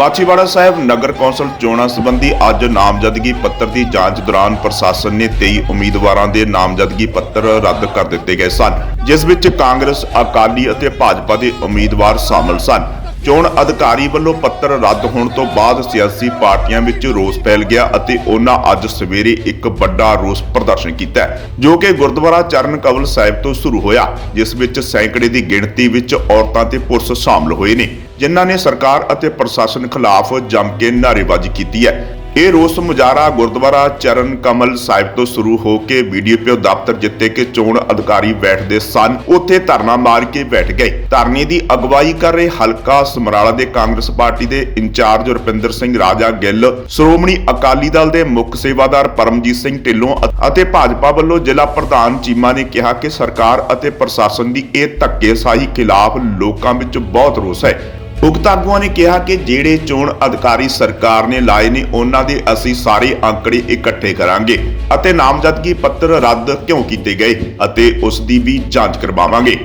ਮਾਛੀਵਾੜਾ ਸਾਹਿਬ ਨਗਰ council ਚੋਣਾਂ ਸੰਬੰਧੀ ਅੱਜ ਨਾਮਜ਼ਦਗੀ ਪੱਤਰ ਦੀ ਜਾਂਚ ਦੌਰਾਨ ਪ੍ਰਸ਼ਾਸਨ ਨੇ 23 ਉਮੀਦਵਾਰਾਂ ਦੇ ਨਾਮਜ਼ਦਗੀ ਪੱਤਰ ਰੱਦ ਕਰ ਦਿੱਤੇ ਗਏ ਸਨ, ਜਿਸ ਵਿੱਚ ਕਾਂਗਰਸ, ਅਕਾਲੀ ਅਤੇ ਭਾਜਪਾ ਦੇ ਉਮੀਦਵਾਰ ਸ਼ਾਮਲ ਸਨ। ਚੋਣ ਅਧਿਕਾਰੀ ਵੱਲੋਂ ਪੱਤਰ ਰੱਦ ਹੋਣ ਤੋਂ ਬਾਅਦ ਸਿਆਸੀ ਪਾਰਟੀਆਂ ਵਿੱਚ ਰੋਸ ਫੈਲ ਗਿਆ ਅਤੇ ਉਹਨਾਂ ਅੱਜ ਸਵੇਰੇ ਇੱਕ ਵੱਡਾ ਰੋਸ ਪ੍ਰਦਰਸ਼ਨ ਕੀਤਾ ਜੋ ਕਿ ਗੁਰਦੁਆਰਾ ਚਰਨ ਕਵਲ ਸਾਹਿਬ ਤੋਂ ਸ਼ੁਰੂ ਹੋਇਆ, ਜਿਸ ਵਿੱਚ ਸੈਂਕੜੇ ਦੀ ਗਿਣਤੀ ਵਿੱਚ ਔਰਤਾਂ ਤੇ ਪੁਰਸ਼ ਸ਼ਾਮਲ ਹੋਏ ਨੇ, ਜਿਨ੍ਹਾਂ ਨੇ ਸਰਕਾਰ ਅਤੇ ਪ੍ਰਸ਼ਾਸਨ ਖਿਲਾਫ ਜੰਮ ਕੇ ਨਾਅਰੇਬਾਜ਼ੀ ਕੀਤੀ ਹੈ। ਇਹ ਰੋਸ ਮੁਜ਼ਾਹਰਾ ਗੁਰਦੁਆਰਾ ਚਰਨ ਕਮਲ ਸਾਹਿਬ ਤੋਂ ਸ਼ੁਰੂ ਹੋ ਕੇ ਬੀਡੀਪੀਓ ਦਫ਼ਤਰ ਜਿੱਤੇ ਕਿ ਚੋਣ ਅਧਿਕਾਰੀ ਬੈਠਦੇ ਸਨ, ਉੱਥੇ ਧਰਨਾ ਮਾਰ ਕੇ ਬੈਠ ਗਏ। ਧਰਨੇ ਦੀ ਅਗਵਾਈ ਕਰ ਰਹੇ ਹਲਕਾ ਸਮਰਾਲਾ ਦੇ ਕਾਂਗਰਸ ਪਾਰਟੀ ਦੇ ਇੰਚਾਰਜ ਰੁਪਿੰਦਰ ਸਿੰਘ ਰਾਜਾ ਗਿੱਲ, ਸ਼੍ਰੋਮਣੀ ਅਕਾਲੀ ਦਲ ਦੇ ਮੁੱਖ ਸੇਵਾਦਾਰ ਪਰਮਜੀਤ ਸਿੰਘ ਢਿੱਲੋਂ ਅਤੇ ਭਾਜਪਾ ਵੱਲੋਂ ਜ਼ਿਲ੍ਹਾ ਪ੍ਰਧਾਨ ਚੀਮਾ ਨੇ ਕਿਹਾ ਕਿ ਸਰਕਾਰ ਅਤੇ ਪ੍ਰਸ਼ਾਸਨ ਦੀ ਇਹ ਧੱਕੇਸ਼ਾਹੀ ਖਿਲਾਫ ਲੋਕਾਂ ਵਿੱਚ ਬਹੁਤ ਰੋਸ ਹੈ। ਉਕਤ ਆਗੂਆਂ ਨੇ ਕਿਹਾ ਕਿ ਜਿਹੜੇ ਚੋਣ ਅਧਿਕਾਰੀ ਸਰਕਾਰ ਨੇ ਲਾਏ ਨੇ, ਉਹਨਾਂ ਦੇ ਅਸੀਂ ਸਾਰੇ ਅੰਕੜੇ ਇਕੱਠੇ ਕਰਾਂਗੇ ਅਤੇ ਨਾਮਜ਼ਦਗੀ ਪੱਤਰ ਰੱਦ ਕਿਉਂ ਕੀਤੇ ਗਏ ਅਤੇ ਉਸ ਦੀ ਵੀ ਜਾਂਚ ਕਰਵਾਵਾਂਗੇ।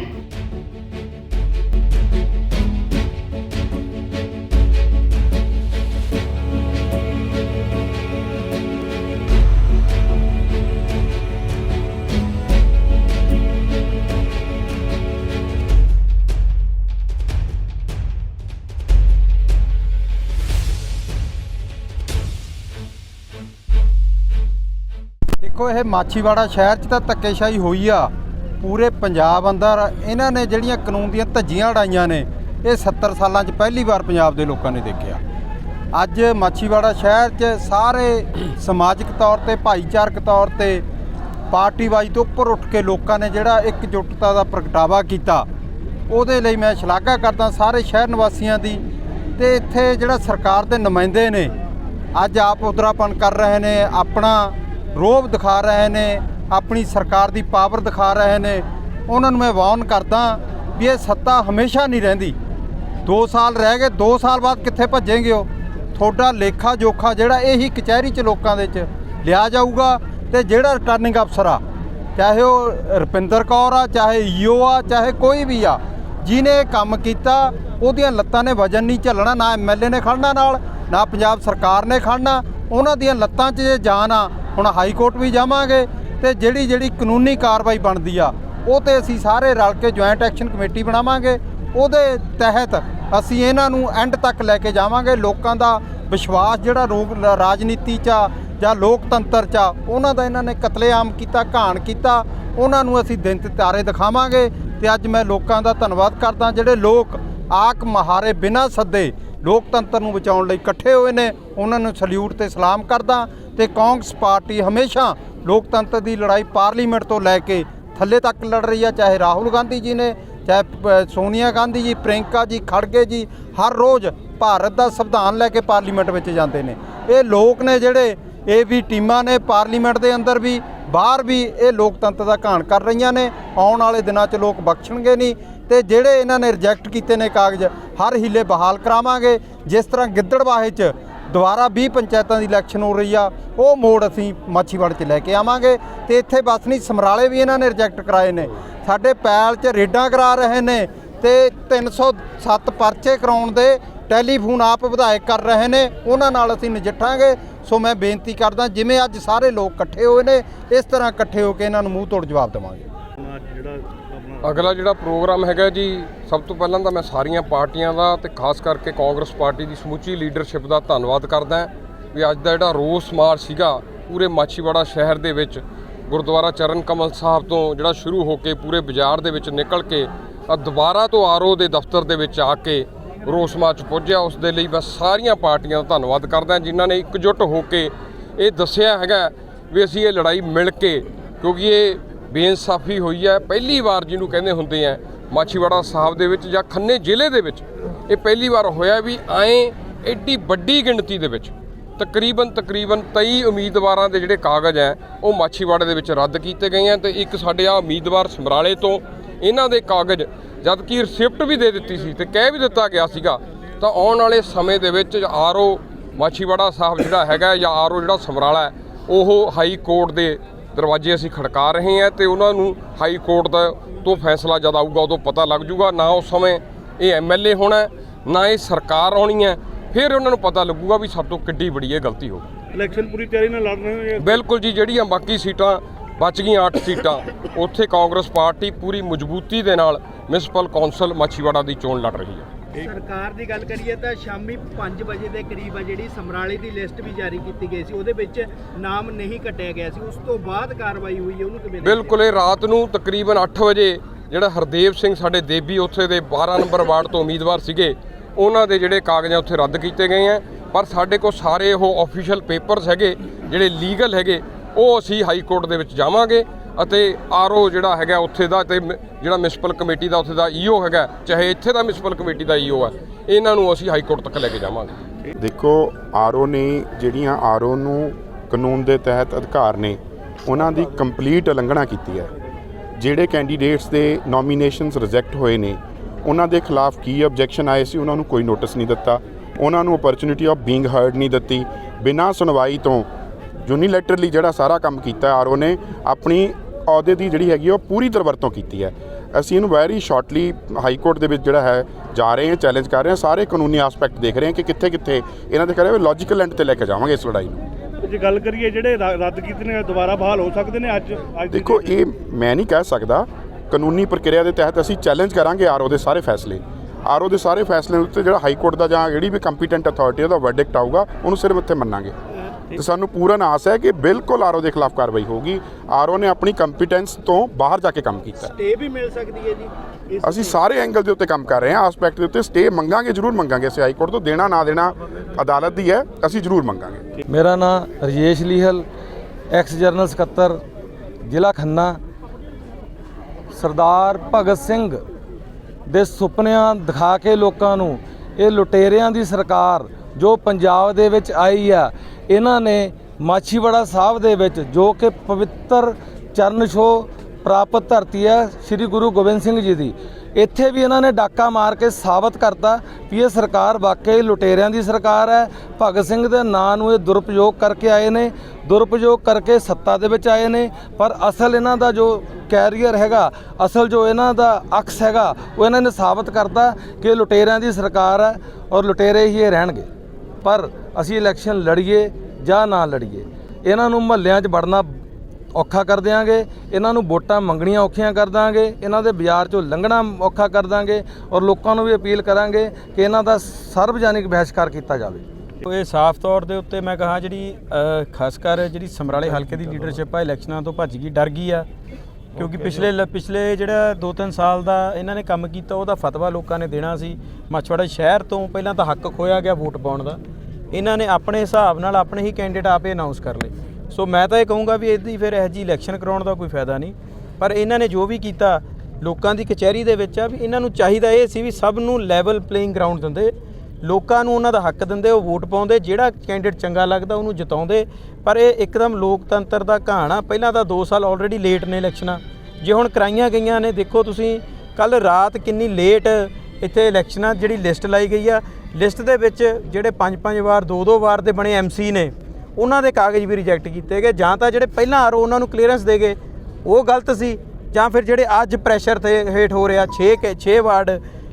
ਦੇਖੋ, ਇਹ ਮਾਛੀਵਾੜਾ ਸ਼ਹਿਰ 'ਚ ਤਾਂ ਧੱਕੇਸ਼ਾਹੀ ਹੋਈ ਆ। ਪੂਰੇ ਪੰਜਾਬ ਅੰਦਰ ਇਹਨਾਂ ਨੇ ਜਿਹੜੀਆਂ ਕਾਨੂੰਨ ਦੀਆਂ ਧੱਜੀਆਂ ਉਡਾਈਆਂ ਨੇ, ਇਹ 70 ਸਾਲਾਂ 'ਚ ਪਹਿਲੀ ਵਾਰ ਪੰਜਾਬ ਦੇ ਲੋਕਾਂ ਨੇ ਦੇਖਿਆ। ਅੱਜ ਮਾਛੀਵਾੜਾ ਸ਼ਹਿਰ 'ਚ ਸਾਰੇ ਸਮਾਜਿਕ ਤੌਰ ਤੇ, ਭਾਈਚਾਰਕ ਤੌਰ ਤੇ ਪਾਰਟੀਵਾਈ ਤੋਂ ਉੱਪਰ ਉੱਠ ਕੇ ਲੋਕਾਂ ਨੇ ਜਿਹੜਾ ਇਕਜੁੱਟਤਾ ਦਾ ਪ੍ਰਗਟਾਵਾ ਕੀਤਾ, ਉਹਦੇ ਲਈ ਮੈਂ ਸ਼ਲਾਘਾ ਕਰਦਾ ਸਾਰੇ ਸ਼ਹਿਰ ਨਿਵਾਸੀਆਂ ਦੀ ਤੇ ਇੱਥੇ ਜਿਹੜਾ ਸਰਕਾਰ ਦੇ ਨੁਮਾਇੰਦੇ ਨੇ, ਅੱਜ ਆਪ ਉਦਰਾਪਨ ਕਰ ਰਹੇ ਨੇ, ਆਪਣਾ ਰੋਬ ਦਿਖਾ ਰਹੇ ਨੇ, ਆਪਣੀ ਸਰਕਾਰ ਦੀ ਪਾਵਰ ਦਿਖਾ ਰਹੇ ਨੇ। ਉਹਨਾਂ ਨੂੰ ਮੈਂ ਵਾਰਨ ਕਰਦਾ ਵੀ ਇਹ ਸੱਤਾ ਹਮੇਸ਼ਾ ਨਹੀਂ ਰਹਿੰਦੀ। 2 ਸਾਲ ਰਹਿ ਗਏ 2 ਸਾਲ ਬਾਅਦ ਕਿੱਥੇ ਭੱਜेंगे ਉਹ? ਤੁਹਾਡਾ ਲੇਖਾ ਜੋਖਾ ਜਿਹੜਾ ਇਹੀ ਕਚਹਿਰੀ 'ਚ ਲੋਕਾਂ ਦੇ 'ਚ ਲਿਆ ਜਾਊਗਾ ਤੇ ਜਿਹੜਾ ਰਿਟਰਨਿੰਗ ਅਫਸਰ ਆ, ਚਾਹੇ ਉਹ ਰੁਪਿੰਦਰ ਕੌਰ ਆ, ਚਾਹੇ ਈਓ ਆ, ਚਾਹੇ ਕੋਈ ਵੀ ਆ, ਜਿਹਨੇ ਕੰਮ ਕੀਤਾ, ਉਹਦੀਆਂ ਲੱਤਾਂ ਨੇ ਵਜਨ ਨਹੀਂ ਝੱਲਣਾ, ਨਾ ਐਮਐਲਏ ਨੇ ਖੜਨਾ ਨਾਲ, ਨਾ ਪੰਜਾਬ ਸਰਕਾਰ ਨੇ ਖੜਨਾ। ਉਹਨਾਂ ਦੀਆਂ ਲੱਤਾਂ 'ਚ ਜੇ ਜਾਨ ਆ ਹੁਣ ਹਾਈ ਕੋਰਟ ਵੀ ਜਾਵਾਂਗੇ ਤੇ ਜਿਹੜੀ ਜਿਹੜੀ ਕਾਨੂੰਨੀ ਕਾਰਵਾਈ ਬਣਦੀ ਆ, ਉਹ ਤੇ ਅਸੀਂ ਸਾਰੇ ਰਲ ਕੇ ਜੁਆਇੰਟ ਐਕਸ਼ਨ ਕਮੇਟੀ ਬਣਾਵਾਂਗੇ। ਉਹਦੇ ਤਹਿਤ ਅਸੀਂ ਇਹਨਾਂ ਨੂੰ ਐਂਡ ਤੱਕ ਲੈ ਕੇ ਜਾਵਾਂਗੇ। ਲੋਕਾਂ ਦਾ ਵਿਸ਼ਵਾਸ ਜਿਹੜਾ ਰੋਗ ਰਾਜਨੀਤੀ 'ਚ ਆ ਜਾਂ ਲੋਕਤੰਤਰ 'ਚ ਆ, ਉਹਨਾਂ ਦਾ ਇਹਨਾਂ ਨੇ ਕਤਲੇਆਮ ਕੀਤਾ, ਘਾਣ ਕੀਤਾ, ਉਹਨਾਂ ਨੂੰ ਅਸੀਂ ਦਿਨ ਤੇ ਤਾਰੇ ਦਿਖਾਵਾਂਗੇ ਤੇ ਅੱਜ ਮੈਂ ਲੋਕਾਂ ਦਾ ਧੰਨਵਾਦ ਕਰਦਾ, ਜਿਹੜੇ ਲੋਕ ਆਕ ਮਹਾਰੇ ਬਿਨਾਂ ਸੱਦੇ ਲੋਕਤੰਤਰ ਨੂੰ ਬਚਾਉਣ ਲਈ ਇਕੱਠੇ ਹੋਏ ਨੇ, ਉਹਨਾਂ ਨੂੰ ਸਲੂਟ ਤੇ ਸਲਾਮ ਕਰਦਾ। ਤੇ ਕਾਂਗਰਸ ਪਾਰਟੀ ਹਮੇਸ਼ਾ ਲੋਕਤੰਤਰ ਦੀ ਲੜਾਈ ਪਾਰਲੀਮੈਂਟ ਤੋਂ ਲੈ ਕੇ ਥੱਲੇ ਤੱਕ ਲੜ ਰਹੀ ਹੈ ਚਾਹੇ ਰਾਹੁਲ ਗਾਂਧੀ ਜੀ ਨੇ, ਚਾਹੇ ਸੋਨੀਆ ਗਾਂਧੀ ਜੀ ਪ੍ਰਿੰਕਾ ਜੀ, ਖੜਗੇ ਜੀ, ਹਰ ਰੋਜ਼ ਭਾਰਤ ਦਾ ਸੰਵਿਧਾਨ ਲੈ ਕੇ ਪਾਰਲੀਮੈਂਟ ਵਿੱਚ ਜਾਂਦੇ ਨੇ। ਇਹ ਲੋਕ ਨੇ ਜਿਹੜੇ, ਇਹ ਵੀ ਟੀਮਾਂ ਨੇ ਪਾਰਲੀਮੈਂਟ ਦੇ ਅੰਦਰ ਵੀ, ਬਾਹਰ ਵੀ ਇਹ ਲੋਕਤੰਤਰ ਦਾ ਘਾਣ ਕਰ ਰਹੀਆਂ ਨੇ। ਆਉਣ ਵਾਲੇ ਦਿਨਾਂ 'ਚ ਲੋਕ ਬਖਸ਼ਣਗੇ ਨਹੀਂ। ਤੇ ਜਿਹੜੇ ਇਹਨਾਂ ਨੇ ਰਿਜੈਕਟ ਕੀਤੇ ਨੇ ਕਾਗਜ਼, ਹਰ ਹੀਲੇ ਬਹਾਲ ਕਰਾਵਾਂਗੇ। ਜਿਸ ਤਰ੍ਹਾਂ ਗਿੱਦੜਵਾਹੇ 'ਚ ਦੁਬਾਰਾ 20 ਪੰਚਾਇਤਾਂ ਦੀ ਇਲੈਕਸ਼ਨ ਹੋ ਰਹੀ ਆ, ਉਹ ਮੋੜ ਅਸੀਂ ਮਾਛੀਵਾੜ 'ਚ ਲੈ ਕੇ ਆਵਾਂਗੇ ਤੇ ਇੱਥੇ ਬਸ ਨਹੀਂ, ਸਮਰਾਲੇ ਵੀ ਇਹਨਾਂ ਨੇ ਰਿਜੈਕਟ ਕਰਾਏ ਨੇ। ਸਾਡੇ ਪੈਲ 'ਚ ਰੇਡਾਂ ਕਰਾ ਰਹੇ ਨੇ ਤੇ 307 ਪਰਚੇ ਕਰਾਉਣ ਦੇ ਟੈਲੀਫੋਨ ਆਪ ਵਿਧਾਇਕ ਕਰ ਰਹੇ ਨੇ, ਉਹਨਾਂ ਨਾਲ ਅਸੀਂ ਨਜਿੱਠਾਂਗੇ। ਸੋ ਮੈਂ ਬੇਨਤੀ ਕਰਦਾ, ਜਿਵੇਂ ਅੱਜ ਸਾਰੇ ਲੋਕ ਇਕੱਠੇ ਹੋਏ ਨੇ, ਇਸ ਤਰ੍ਹਾਂ ਇਕੱਠੇ ਹੋ ਕੇ ਇਹਨਾਂ ਨੂੰ ਮੂੰਹ ਤੋੜ ਜਵਾਬ ਦੇਵਾਂਗੇ। ਅਗਲਾ ਜਿਹੜਾ ਪ੍ਰੋਗਰਾਮ ਹੈਗਾ ਜੀ, ਸਭ ਤੋਂ ਪਹਿਲਾਂ ਤਾਂ ਮੈਂ ਸਾਰੀਆਂ ਪਾਰਟੀਆਂ ਦਾ ਤੇ ਖਾਸ ਕਰਕੇ ਕਾਂਗਰਸ ਪਾਰਟੀ ਦੀ ਸਮੁੱਚੀ ਲੀਡਰਸ਼ਿਪ ਦਾ ਧੰਨਵਾਦ ਕਰਦਾ ਵੀ ਅੱਜ ਦਾ ਜਿਹੜਾ ਰੋਸ ਮਾਰਚ ਸੀਗਾ ਪੂਰੇ ਮਾਛੀਵਾੜਾ ਸ਼ਹਿਰ ਦੇ ਵਿੱਚ, ਗੁਰਦੁਆਰਾ ਚਰਨ ਕਮਲ ਸਾਹਿਬ ਤੋਂ ਜਿਹੜਾ ਸ਼ੁਰੂ ਹੋ ਕੇ ਪੂਰੇ ਬਾਜ਼ਾਰ ਦੇ ਵਿੱਚ ਨਿਕਲ ਕੇ ਦੁਬਾਰਾ ਤੋਂ ਆਰਓ ਦੇ ਦਫ਼ਤਰ ਦੇ ਵਿੱਚ ਆ ਕੇ ਰੋਸ ਮਾਰਚ ਪੁੱਜਿਆ, ਉਸ ਦੇ ਲਈ ਮੈਂ ਸਾਰੀਆਂ ਪਾਰਟੀਆਂ ਦਾ ਧੰਨਵਾਦ ਕਰਦਾ ਜਿਨ੍ਹਾਂ ਨੇ ਇਕਜੁੱਟ ਹੋ ਕੇ ਇਹ ਦੱਸਿਆ ਹੈਗਾ ਵੀ ਅਸੀਂ ਇਹ ਲੜਾਈ ਮਿਲ ਕੇ, ਕਿਉਂਕਿ ਇਹ ਬੇਇਨਸਾਫੀ ਹੋਈ ਹੈ। ਪਹਿਲੀ ਵਾਰ ਜਿਹਨੂੰ ਕਹਿੰਦੇ ਹੁੰਦੇ ਆ, ਮਾਛੀਵਾੜਾ ਸਾਹਿਬ ਦੇ ਵਿੱਚ ਜਾਂ ਖੰਨੇ ਜ਼ਿਲ੍ਹੇ ਦੇ ਵਿੱਚ ਇਹ ਪਹਿਲੀ ਵਾਰ ਹੋਇਆ ਵੀ ਐਂ ਐਡੀ ਵੱਡੀ ਗਿਣਤੀ ਦੇ ਵਿੱਚ ਤਕਰੀਬਨ ਤਕਰੀਬਨ 23 ਉਮੀਦਵਾਰਾਂ ਦੇ ਜਿਹੜੇ ਕਾਗਜ਼ ਹੈ, ਉਹ ਮਾਛੀਵਾੜੇ ਦੇ ਵਿੱਚ ਰੱਦ ਕੀਤੇ ਗਏ ਆ ਤੇ ਇੱਕ ਸਾਡੇ ਆ ਉਮੀਦਵਾਰ ਸਮਰਾਲੇ ਤੋਂ ਇਹਨਾਂ ਦੇ ਕਾਗਜ਼ ਜਦ ਕਿ ਰਿਸਿਪਟ ਵੀ ਦੇ ਦਿੱਤੀ ਸੀ ਤੇ ਕਹਿ ਵੀ ਦਿੱਤਾ ਗਿਆ ਸੀਗਾ, ਤਾਂ ਆਉਣ ਵਾਲੇ ਸਮੇਂ ਦੇ ਵਿੱਚ ਆਰਓ ਮਾਛੀਵਾੜਾ ਸਾਹਿਬ ਜਿਹੜਾ ਹੈਗਾ ਜਾਂ ਆਰਓ ਜਿਹੜਾ ਸਮਰਾਲਾ ਉਹ ਹਾਈ ਕੋਰਟ ਦੇ ਦਰਵਾਜ਼ੇ ਅਸੀਂ ਖੜਕਾ ਰਹੇ ਹਾਂ ਤੇ ਉਹਨਾਂ ਨੂੰ ਹਾਈ ਕੋਰਟ ਦਾ ਤੋਂ ਫੈਸਲਾ ਜਦ ਆਊਗਾ ਉਦੋਂ ਪਤਾ ਲੱਗ ਜੂਗਾ ਨਾ ਉਸ ਸਮੇਂ ਇਹ ਐਮਐਲਏ ਹੋਣਾ ਨਾ ਇਹ ਸਰਕਾਰ ਆਉਣੀ ਹੈ। ਫਿਰ ਉਹਨਾਂ ਨੂੰ ਪਤਾ ਲੱਗੂਗਾ ਵੀ ਸਾਡੇ ਤੋਂ ਕਿੱਡੀ ਬੜੀ ਇਹ ਗਲਤੀ ਹੋ ਗਈ। ਇਲੈਕਸ਼ਨ ਪੂਰੀ ਤਿਆਰੀ ਨਾਲ ਲੜ ਰਹੇ ਹੋ ਬਿਲਕੁਲ ਜੀ ਜਿਹੜੀਆਂ ਬਾਕੀ ਸੀਟਾਂ ਬਚ ਗਈਆਂ 8 ਸੀਟਾਂ ਉੱਥੇ ਕਾਂਗਰਸ ਪਾਰਟੀ ਪੂਰੀ ਮਜ਼ਬੂਤੀ ਦੇ ਨਾਲ ਮਿਊਨਿਸਪਲ ਕੌਂਸਲ ਮਾਛੀਵਾੜਾ ਦੀ ਚੋਣ ਲੜ ਰਹੀ ਹੈ। ਸਰਕਾਰ ਦੀ ਗੱਲ ਕਰੀਏ ਤਾਂ ਸ਼ਾਮੀ 5 ਵਜੇ ਦੇ ਕਰੀਬ ਆ ਜਿਹੜੀ ਸਮਰਾਲੇ ਦੀ ਲਿਸਟ ਵੀ ਜਾਰੀ ਕੀਤੀ ਗਈ ਸੀ, ਉਹਦੇ ਵਿੱਚ ਨਾਮ ਨਹੀਂ ਕੱਟਿਆ ਗਿਆ ਸੀ। ਉਸ ਤੋਂ ਬਾਅਦ ਕਾਰਵਾਈ ਹੋਈ, ਉਹਨੂੰ ਕਿਵੇਂ ਬਿਲਕੁਲ, ਇਹ ਰਾਤ ਨੂੰ ਤਕਰੀਬਨ 8 ਵਜੇ ਜਿਹੜਾ ਹਰਦੇਵ ਸਿੰਘ ਸਾਡੇ ਦੇਬੀ ਉੱਥੇ ਦੇ 12 ਨੰਬਰ ਵਾਰਡ ਤੋਂ ਉਮੀਦਵਾਰ ਸੀਗੇ, ਉਹਨਾਂ ਦੇ ਜਿਹੜੇ ਕਾਗਜ਼ ਆ ਉੱਥੇ ਰੱਦ ਕੀਤੇ ਗਏ ਆ। ਪਰ ਸਾਡੇ ਕੋਲ ਸਾਰੇ ਉਹ ਆਫੀਸ਼ੀਅਲ ਪੇਪਰਸ ਹੈਗੇ, ਜਿਹੜੇ ਲੀਗਲ ਹੈਗੇ, ਉਹ ਅਸੀਂ ਹਾਈ ਕੋਰਟ ਦੇ ਵਿੱਚ ਜਾਵਾਂਗੇ। ਅਤੇ ਆਰਓ ਜਿਹੜਾ ਹੈਗਾ ਉੱਥੇ ਦਾ ਤੇ ਜਿਹੜਾ ਮਿਊਨਿਸਪਲ ਕਮੇਟੀ ਦਾ ਉੱਥੇ ਦਾ ਈਓ ਹੈਗਾ, ਚਾਹੇ ਇੱਥੇ ਦਾ ਮਿਊਨਿਸਪਲ ਕਮੇਟੀ ਦਾ ਈਓ ਹੈ, ਇਹਨਾਂ ਨੂੰ ਅਸੀਂ ਹਾਈ ਕੋਰਟ ਤੱਕ ਲੈ ਕੇ ਜਾਵਾਂਗੇ। ਦੇਖੋ, ਆਰਓ ਨੇ ਜਿਹੜੀਆਂ ਆਰਓ ਨੂੰ ਕਾਨੂੰਨ ਦੇ ਤਹਿਤ ਅਧਿਕਾਰ ਨੇ, ਉਹਨਾਂ ਦੀ ਕੰਪਲੀਟ ਉਲੰਘਣਾ ਕੀਤੀ ਹੈ। ਜਿਹੜੇ ਕੈਂਡੀਡੇਟਸ ਦੇ ਨੋਮੀਨੇਸ਼ਨਸ ਰਿਜੈਕਟ ਹੋਏ ਨੇ, ਉਹਨਾਂ ਦੇ ਖਿਲਾਫ ਕੀ ਆਬਜੈਕਸ਼ਨ ਆਏ ਸੀ, ਉਹਨਾਂ ਨੂੰ ਕੋਈ ਨੋਟਿਸ ਨਹੀਂ ਦਿੱਤਾ। ਉਹਨਾਂ ਨੂੰ ਓਪਰਚ्युनिटी ਆਫ ਬੀਇੰਗ ਹਰਡ ਨਹੀਂ ਦਿੱਤੀ। ਬਿਨਾਂ ਸੁਣਵਾਈ ਤੋਂ ਯੂਨੀਲੈਟਰਲੀ ਜਿਹੜਾ ਸਾਰਾ ਕੰਮ ਕੀਤਾ ਆਰਓ ਨੇ, ਆਪਣੀ ਅਹੁਦੇ ਦੀ ਜਿਹੜੀ ਹੈਗੀ ਉਹ ਪੂਰੀ ਤਰ੍ਹਾਂ ਵਰਤੋਂ ਕੀਤੀ ਹੈ। ਅਸੀਂ ਇਹਨੂੰ ਵੈਰੀ ਸ਼ਾਰਟਲੀ ਹਾਈ ਕੋਰਟ ਦੇ ਵਿੱਚ ਜਿਹੜਾ ਹੈ ਜਾ ਰਹੇ ਹਾਂ ਚੈਲੰਜ ਕਰ ਰਹੇ ਹਾਂ। ਸਾਰੇ ਕਾਨੂੰਨੀ ਐਸਪੈਕਟ ਦੇਖ ਰਹੇ ਹਾਂ ਕਿ ਕਿੱਥੇ ਕਿੱਥੇ ਇਹਨਾਂ ਦੇ ਕਰੇ ਲੌਜੀਕਲ ਐਂਡ ਤੇ ਲੈ ਕੇ ਜਾਵਾਂਗੇ ਇਸ ਲੜਾਈ ਨੂੰ। ਜੇ ਗੱਲ ਕਰੀਏ ਜਿਹੜੇ ਰੱਦ ਕੀਤੇ ਨੇ ਦੁਬਾਰਾ ਬਹਾਲ ਹੋ ਸਕਦੇ ਨੇ ਅੱਜ ਅੱਜ ਦੇਖੋ? ਇਹ ਮੈਂ ਨਹੀਂ ਕਹਿ ਸਕਦਾ ਕਾਨੂੰਨੀ ਪ੍ਰਕਿਰਿਆ ਦੇ ਤਹਿਤ ਅਸੀਂ ਚੈਲੰਜ ਕਰਾਂਗੇ ਆਰਓ ਦੇ ਸਾਰੇ ਫੈਸਲੇ। ਆਰਓ ਦੇ ਸਾਰੇ ਫੈਸਲੇ ਉੱਤੇ ਜਿਹੜਾ ਹਾਈ ਕੋਰਟ ਦਾ ਜਾਂ ਜਿਹੜੀ ਵੀ ਕੰਪੀਟੈਂਟ ਅਥਾਰਟੀ ਉਹਦਾ ਵਰਡਿਕਟ ਆਊਗਾ ਉਹਨੂੰ ਸਿਰ ਮੱਥੇ ਮੰਨਾਂਗੇ। ਤੇ ਸਾਨੂੰ ਪੂਰਨ ਆਸ ਹੈ ਕਿ ਬਿਲਕੁਲ ਆਰਓ ਦੇ ਖਿਲਾਫ ਕਾਰਵਾਈ ਹੋਊਗੀ। ਆਰਓ ਨੇ ਆਪਣੀ ਕੰਪੀਟੈਂਸ ਤੋਂ ਬਾਹਰ ਜਾ ਕੇ ਕੰਮ ਕੀਤਾ। ਸਟੇ ਵੀ ਮਿਲ ਸਕਦੀ ਹੈ ਜੀ। ਅਸੀਂ ਸਾਰੇ ਐਂਗਲ ਦੇ ਉੱਤੇ ਕੰਮ ਕਰ ਰਹੇ ਹਾਂ। ਆਸਪੈਕਟ ਦੇ ਉੱਤੇ ਸਟੇ ਮੰਗਾਂਗੇ ਜ਼ਰੂਰ ਮੰਗਾਂਗੇ ਅਸੀਂ ਹਾਈ ਕੋਰਟ ਤੋਂ। ਦੇਣਾ ਨਾ ਦੇਣਾ ਅਦਾਲਤ ਦੀ ਹੈ ਅਸੀਂ ਜ਼ਰੂਰ ਮੰਗਾਂਗੇ। ਮੇਰਾ ਨਾਮ ਰਜੇਸ਼ ਲੀਹਲ ਐਕਸ ਜਰਨਲ ਸਕੱਤਰ ਜ਼ਿਲ੍ਹਾ ਖੰਨਾ। ਸਰਦਾਰ ਭਗਤ ਸਿੰਘ ਦੇ ਸੁਪਨਿਆਂ ਦਿਖਾ ਕੇ ਲੋਕਾਂ ਨੂੰ ਇਹ ਲੁਟੇਰਿਆਂ ਦੀ ਸਰਕਾਰ ਜੋ ਪੰਜਾਬ ਦੇ ਵਿੱਚ ਆਈ ਆ ਇਹਨਾਂ ਨੇ ਮਾਛੀਵਾੜਾ ਸਾਹਿਬ ਦੇ ਵਿੱਚ ਜੋ ਕਿ ਪਵਿੱਤਰ ਚਰਨ ਛੋਹ ਪ੍ਰਾਪਤ ਧਰਤੀ ਹੈ, ਸ੍ਰੀ ਗੁਰੂ ਗੋਬਿੰਦ ਸਿੰਘ ਜੀ ਦੀ। ਇੱਥੇ ਵੀ ਇਹਨਾਂ ਨੇ ਡਾਕਾ ਮਾਰ ਕੇ ਸਾਬਤ ਕਰਤਾ ਵੀ ਇਹ ਸਰਕਾਰ ਵਾਕਈ ਲੁਟੇਰਿਆਂ ਦੀ ਸਰਕਾਰ ਹੈ। ਭਗਤ ਸਿੰਘ ਦੇ ਨਾਂ ਨੂੰ ਇਹ ਦੁਰਪਯੋਗ ਕਰਕੇ ਆਏ ਨੇ, ਦੁਰਪਯੋਗ ਕਰਕੇ ਸੱਤਾ ਦੇ ਵਿੱਚ ਆਏ ਨੇ, ਪਰ ਅਸਲ ਇਹਨਾਂ ਦਾ ਜੋ ਕੈਰੀਅਰ ਹੈਗਾ, ਅਸਲ ਜੋ ਇਹਨਾਂ ਦਾ ਅਕਸ ਹੈਗਾ, ਉਹ ਇਹਨਾਂ ਨੇ ਸਾਬਤ ਕਰਤਾ ਕਿ ਲੁਟੇਰਿਆਂ ਦੀ ਸਰਕਾਰ ਹੈ ਔਰ ਲੁਟੇਰੇ ਹੀ ਇਹ ਰਹਿਣਗੇ। ਪਰ ਅਸੀਂ ਇਲੈਕਸ਼ਨ ਲੜੀਏ ਜਾਂ ਨਾ ਲੜੀਏ ਇਹਨਾਂ ਨੂੰ ਮਹੱਲਿਆਂ 'ਚ ਵੜਨਾ ਔਖਾ ਕਰ ਦਿਆਂਗੇ ਇਹਨਾਂ ਨੂੰ ਵੋਟਾਂ ਮੰਗਣੀਆਂ ਔਖੀਆਂ ਕਰ ਦਾਂਗੇ ਇਹਨਾਂ ਦੇ ਬਾਜ਼ਾਰ 'ਚੋਂ ਲੰਘਣਾ ਔਖਾ ਕਰ ਦਾਂਗੇ ਔਰ ਲੋਕਾਂ ਨੂੰ ਵੀ ਅਪੀਲ ਕਰਾਂਗੇ ਕਿ ਇਹਨਾਂ ਦਾ ਸਰਬਜਨਿਕ ਬਹਿਸ਼ਕਾਰ ਕੀਤਾ ਜਾਵੇ। ਇਹ ਸਾਫ਼ ਤੌਰ ਦੇ ਉੱਤੇ ਮੈਂ ਕਹਾਂ ਜਿਹੜੀ ਖਾਸ ਕਰ ਜਿਹੜੀ ਸਮਰਾਲੇ ਹਲਕੇ ਦੀ ਲੀਡਰਸ਼ਿਪ ਆ ਇਲੈਕਸ਼ਨਾਂ ਤੋਂ ਭੱਜ ਗਈ ਡਰ ਗਈ ਆ। ਕਿਉਂਕਿ ਪਿਛਲੇ ਪਿਛਲੇ ਜਿਹੜਾ 2-3 ਸਾਲ ਦਾ ਇਹਨਾਂ ਨੇ ਕੰਮ ਕੀਤਾ ਉਹਦਾ ਫਤਵਾ ਲੋਕਾਂ ਨੇ ਦੇਣਾ ਸੀ। ਮਛਵਾੜਾ ਸ਼ਹਿਰ ਤੋਂ ਪਹਿਲਾਂ ਤਾਂ ਹੱਕ ਖੋਇਆ ਗਿਆ ਵੋਟ ਪਾਉਣ ਦਾ। ਇਹਨਾਂ ਨੇ ਆਪਣੇ ਹਿਸਾਬ ਨਾਲ ਆਪਣੇ ਹੀ ਕੈਂਡੀਡੇਟ ਆਪੇ ਅਨਾਉਂਸ ਕਰ ਲਏ। ਸੋ ਮੈਂ ਤਾਂ ਇਹ ਕਹੂੰਗਾ ਵੀ ਇਹਦੀ ਫਿਰ ਇਹੋ ਜਿਹੀ ਇਲੈਕਸ਼ਨ ਕਰਾਉਣ ਦਾ ਕੋਈ ਫਾਇਦਾ ਨਹੀਂ। ਪਰ ਇਹਨਾਂ ਨੇ ਜੋ ਵੀ ਕੀਤਾ, ਲੋਕਾਂ ਦੀ ਕਚਹਿਰੀ ਦੇ ਵਿੱਚ ਆ ਵੀ ਇਹਨਾਂ ਨੂੰ ਚਾਹੀਦਾ ਇਹ ਸੀ ਵੀ ਸਭ ਨੂੰ ਲੈਵਲ ਪਲੇਇੰਗ ਗਰਾਊਂਡ ਦਿੰਦੇ। ਲੋਕਾਂ ਨੂੰ ਉਹਨਾਂ ਦਾ ਹੱਕ ਦਿੰਦੇ, ਉਹ ਵੋਟ ਪਾਉਂਦੇ, ਜਿਹੜਾ ਕੈਂਡੀਡੇਟ ਚੰਗਾ ਲੱਗਦਾ ਉਹਨੂੰ ਜਿਤਾਉਂਦੇ। ਪਰ ਇਹ ਇੱਕਦਮ ਲੋਕਤੰਤਰ ਦਾ ਕਹਾਣਾ ਪਹਿਲਾਂ ਤਾਂ 2 ਸਾਲ ਆਲਰੇਡੀ ਲੇਟ ਨੇ ਇਲੈਕਸ਼ਨਾਂ। ਜੇ ਹੁਣ ਕਰਾਈਆਂ ਗਈਆਂ ਨੇ, ਦੇਖੋ ਤੁਸੀਂ ਕੱਲ ਰਾਤ ਕਿੰਨੀ ਲੇਟ ਇੱਥੇ ਇਲੈਕਸ਼ਨਾਂ ਜਿਹੜੀ ਲਿਸਟ ਲਾਈ ਗਈ ਆ। ਲਿਸਟ ਦੇ ਵਿੱਚ ਜਿਹੜੇ 5-5 ਵਾਰ 2-2 ਵਾਰ ਦੇ ਬਣੇ ਐਮਸੀ ਨੇ, ਉਹਨਾਂ ਦੇ ਕਾਗਜ਼ ਵੀ ਰਿਜੈਕਟ ਕੀਤੇ ਗਏ। ਜਾਂ ਤਾਂ ਜਿਹੜੇ ਪਹਿਲਾਂ ਆਰੋ ਉਹਨਾਂ ਨੂੰ ਕਲੀਅਰੈਂਸ ਦੇ ਗਏ, ਉਹ ਗਲਤ ਸੀ। ਜਾਂ ਫਿਰ ਜਿਹੜੇ ਅੱਜ ਪ੍ਰੈਸ਼ਰ ਤੇ ਹੇਠ ਹੋ ਰਿਹਾ 6 6 ਵਾਰਡ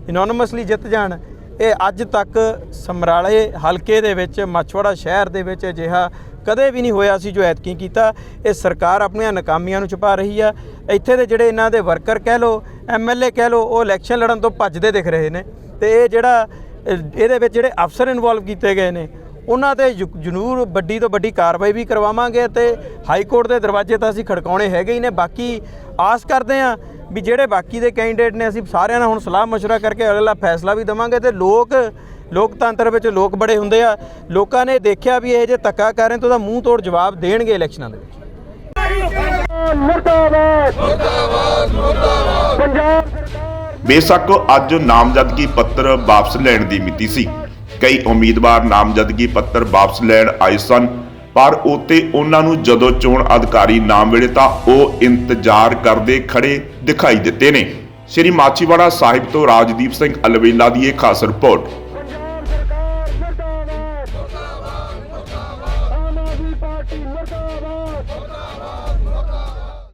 ਇਨੋਨਮਸਲੀ ਜਿੱਤ ਜਾਣ, ਇਹ ਅੱਜ ਤੱਕ ਸਮਰਾਲੇ ਹਲਕੇ ਦੇ ਵਿੱਚ ਮਛਵਾੜਾ ਸ਼ਹਿਰ ਦੇ ਵਿੱਚ ਅਜਿਹਾ ਕਦੇ ਵੀ ਨਹੀਂ ਹੋਇਆ ਸੀ ਜੋ ਐਤਕੀ ਕੀਤਾ। ਇਹ ਸਰਕਾਰ ਆਪਣੀਆਂ ਨਾਕਾਮੀਆਂ ਨੂੰ ਛੁਪਾ ਰਹੀ ਆ। ਇੱਥੇ ਦੇ ਜਿਹੜੇ ਇਹਨਾਂ ਦੇ ਵਰਕਰ ਕਹਿ ਲੋ ਐਮਐਲਏ ਕਹਿ ਲੋ ਉਹ ਇਲੈਕਸ਼ਨ ਲੜਨ ਤੋਂ ਭੱਜਦੇ ਦਿਖ ਰਹੇ ਨੇ। ਤੇ ਇਹ ਜਿਹੜਾ ਇਹਦੇ ਵਿੱਚ ਜਿਹੜੇ ਅਫਸਰ ਇਨਵੋਲਵ ਕੀਤੇ ਗਏ ਨੇ ਉਹਨਾਂ ਤੇ ਜੁ- ਜ਼ਰੂਰ ਵੱਡੀ ਤੋਂ ਵੱਡੀ ਕਾਰਵਾਈ ਵੀ ਕਰਵਾਵਾਂਗੇ ਤੇ ਹਾਈ ਕੋਰਟ ਦੇ ਦਰਵਾਜ਼ੇ ਤਾਂ ਅਸੀਂ ਖੜਕਾਉਣੇ ਹੈਗੇ ਹੀ ਨੇ ਬਾਕੀ ਆਸ ਕਰਦੇ ਹਾਂ ਵੀ ਜਿਹੜੇ ਬਾਕੀ ਦੇ ਕੈਂਡੀਡੇਟ ਨੇ ਅਸੀਂ ਸਾਰਿਆਂ ਨਾਲ ਹੁਣ ਸਲਾਹ مشورہ ਕਰਕੇ ਅਗਲਾ ਫੈਸਲਾ ਵੀ ਦਵਾਂਗੇ ਤੇ ਲੋਕ ਲੋਕਤੰਤਰ ਵਿੱਚ ਲੋਕ ਬੜੇ ਹੁੰਦੇ ਆ ਲੋਕਾਂ ਨੇ ਦੇਖਿਆ ਵੀ ਇਹ ਜੇ ਧੱਕਾ ਕਰ ਰਹੇ ਤਾਂ ਉਹਦਾ ਮੂੰਹ ਤੋੜ ਜਵਾਬ ਦੇਣਗੇ ਇਲੈਕਸ਼ਨਾਂ ਦੇ ਵਿੱਚ ਬੇਸ਼ੱਕ ਅੱਜ ਨਾਮਜ਼ਦਗੀ ਪੱਤਰ ਵਾਪਸ ਲੈਣ ਦੀ ਮਿਤੀ ਸੀ। ਕਈ ਉਮੀਦਵਾਰ ਨਾਮਜ਼ਦਗੀ ਪੱਤਰ ਵਾਪਸ ਲੈਣ ਆਏ ਸਨ, ਪਰ ਉਤੇ ਉਹਨਾਂ ਨੂੰ ਜਦੋਂ ਚੋਣ ਅਧਿਕਾਰੀ ਨਾ ਮਿਲੇ ਤਾਂ ਉਹ ਇੰਤਜ਼ਾਰ ਕਰਦੇ ਖੜੇ ਦਿਖਾਈ ਦਿੱਤੇ ਨੇ। ਸ਼੍ਰੀ ਮਾਚੀਵਾੜਾ ਸਾਹਿਬ ਤੋਂ ਰਾਜਦੀਪ ਸਿੰਘ ਅਲਵੇਲਾ ਦੀ ਇਹ ਖਾਸ ਰਿਪੋਰਟ।